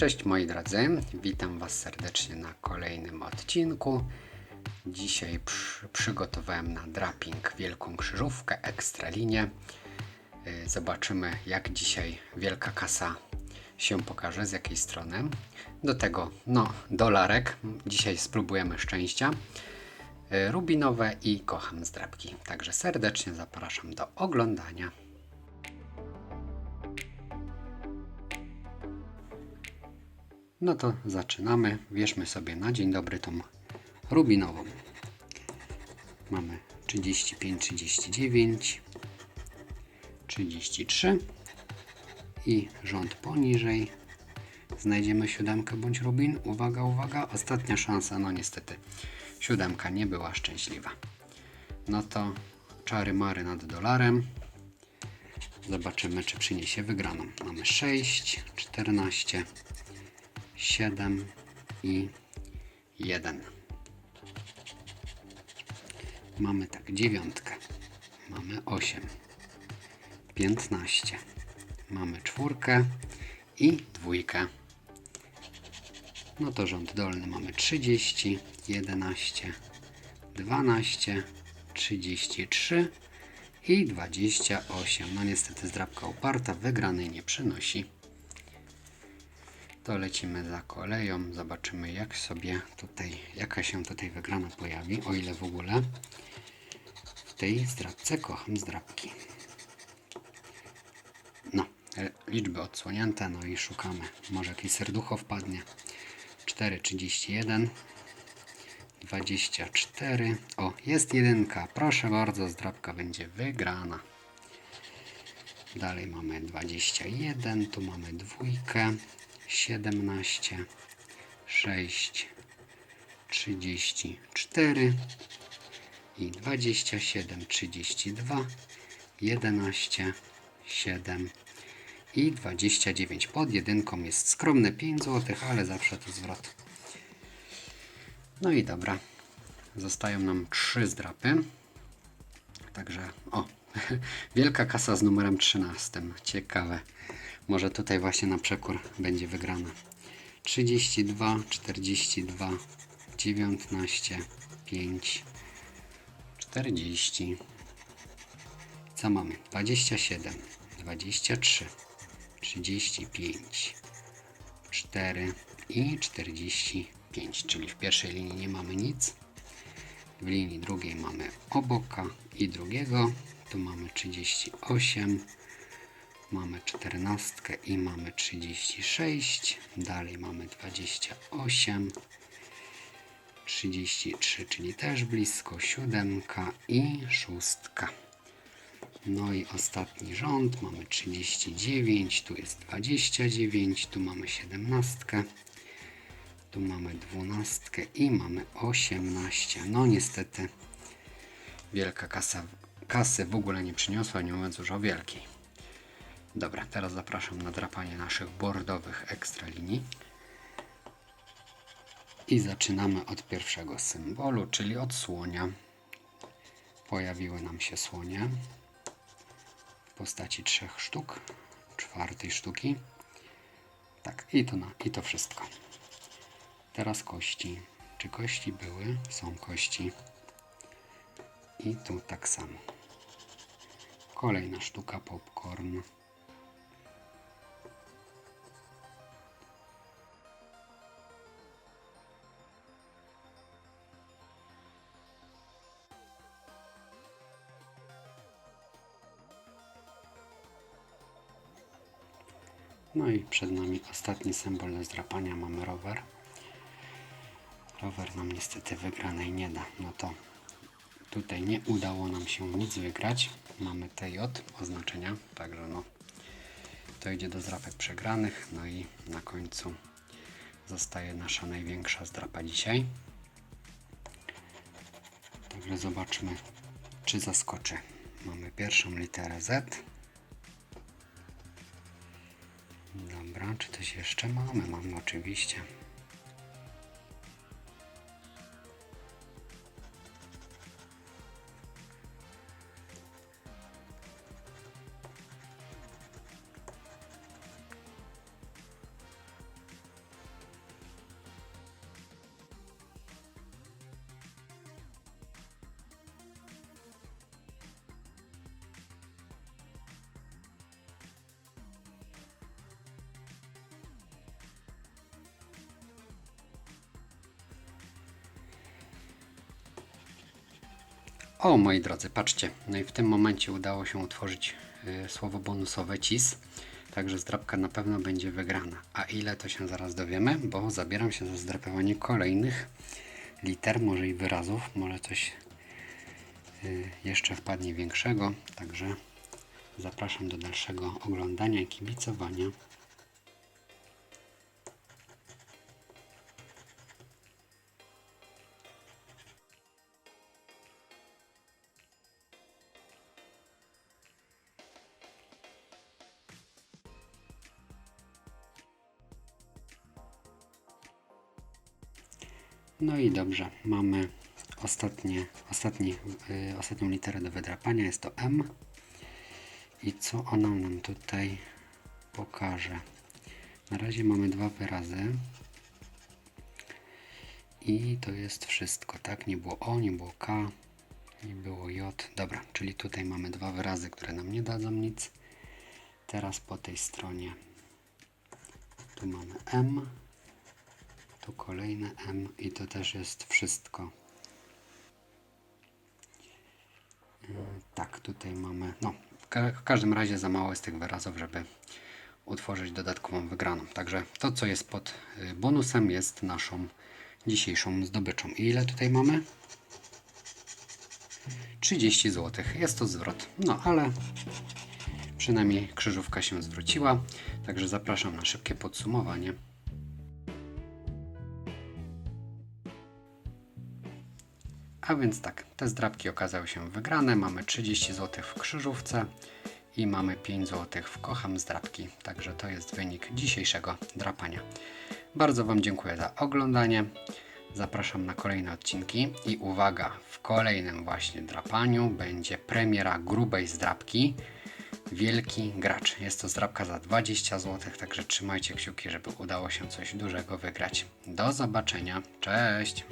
Cześć moi drodzy, witam Was serdecznie na kolejnym odcinku. Dzisiaj przy, przygotowałem na draping wielką krzyżówkę, ekstralinię. Y, Zobaczymy jak dzisiaj wielka kasa się pokaże, z jakiej strony. Do tego, no, dolarek. Dzisiaj spróbujemy szczęścia. Y, Rubinowe i kocham zdrabki. Także serdecznie zapraszam do oglądania. No to zaczynamy. Wierzmy sobie na dzień dobry tą rubinową. Mamy 35, 39, 33 i rząd poniżej. Znajdziemy siódemkę bądź rubin. Uwaga, uwaga, ostatnia szansa. No niestety, siódemka nie była szczęśliwa. No to czary mary nad dolarem. Zobaczymy, czy przyniesie wygraną. Mamy 6, 14, 7 i 1. Mamy tak dziewiątkę, mamy 8, 15, mamy czwórkę i dwójkę. No to rząd dolny mamy 30, 11, 12, 33 i 28. No niestety zdrabka uparta, wygranej nie przynosi to lecimy za koleją. Zobaczymy jak sobie tutaj, jaka się tutaj wygrana pojawi, o ile w ogóle w tej zdrabce kocham zdrabki. No, e, liczby odsłonięte, no i szukamy. Może jakieś serducho wpadnie. 4,31 24 O, jest jedynka. Proszę bardzo, zdrabka będzie wygrana. Dalej mamy 21, tu mamy dwójkę, 17, 6, 34 i 27, 32, 11, 7 i 29. Pod jedynką jest skromne 5 zł, ale zawsze to zwrot. No i dobra. Zostają nam trzy zdrapy. Także, o, wielka kasa z numerem 13. Ciekawe. Może tutaj właśnie na przekór będzie wygrana. 32, 42, 19, 5, 40. Co mamy? 27, 23, 35, 4 i 45. Czyli w pierwszej linii nie mamy nic. W linii drugiej mamy oboka i drugiego. Tu mamy 38, mamy 14 i mamy 36. Dalej mamy 28, 33, czyli też blisko, siódemka i szóstka. No i ostatni rząd, mamy 39, tu jest 29, tu mamy 17, tu mamy 12 i mamy 18. No niestety wielka kasa, kasy w ogóle nie przyniosła, nie mówiąc już o wielkiej. Dobra, teraz zapraszam na drapanie naszych bordowych ekstra linii. I zaczynamy od pierwszego symbolu, czyli od słonia. Pojawiły nam się słonie w postaci trzech sztuk, czwartej sztuki. Tak, i to, na, i to wszystko. Teraz kości. Czy kości były? Są kości. I tu tak samo. Kolejna sztuka popcorn. No i przed nami ostatni symbol do zdrapania. Mamy rower. Rower nam niestety wygranej nie da. No to tutaj nie udało nam się nic wygrać. Mamy TJ oznaczenia, także no to idzie do zdrapek przegranych. No i na końcu zostaje nasza największa zdrapa dzisiaj. Także zobaczmy, czy zaskoczy. Mamy pierwszą literę Z. Dobra, czy coś jeszcze mamy? Mamy oczywiście. O, moi drodzy, patrzcie. No i w tym momencie udało się utworzyć y, słowo bonusowe CIS. Także zdrabka na pewno będzie wygrana. A ile to się zaraz dowiemy, bo zabieram się za zdrapywanie kolejnych liter, może i wyrazów. Może coś y, jeszcze wpadnie większego. Także zapraszam do dalszego oglądania i kibicowania. No i dobrze, mamy ostatnie, ostatni, y, ostatnią literę do wydrapania, jest to M. I co ona nam tutaj pokaże? Na razie mamy dwa wyrazy. I to jest wszystko, tak? Nie było O, nie było K, nie było J. Dobra, czyli tutaj mamy dwa wyrazy, które nam nie dadzą nic. Teraz po tej stronie tu mamy M, tu kolejne M i to też jest wszystko. Yy, Tak, tutaj mamy, no w ka- w każdym razie za mało jest tych wyrazów, żeby utworzyć dodatkową wygraną. Także to, co jest pod y, bonusem, jest naszą dzisiejszą zdobyczą. I ile tutaj mamy? 30 zł. Jest to zwrot. No ale przynajmniej krzyżówka się zwróciła. Także zapraszam na szybkie podsumowanie. A więc tak, te zdrabki okazały się wygrane. Mamy 30 zł w krzyżówce i mamy 5 zł w kocham zdrabki. Także to jest wynik dzisiejszego drapania. Bardzo Wam dziękuję za oglądanie. Zapraszam na kolejne odcinki i uwaga, w kolejnym właśnie drapaniu będzie premiera grubej zdrabki. Wielki gracz. Jest to zdrabka za 20 zł, także trzymajcie kciuki, żeby udało się coś dużego wygrać. Do zobaczenia. Cześć!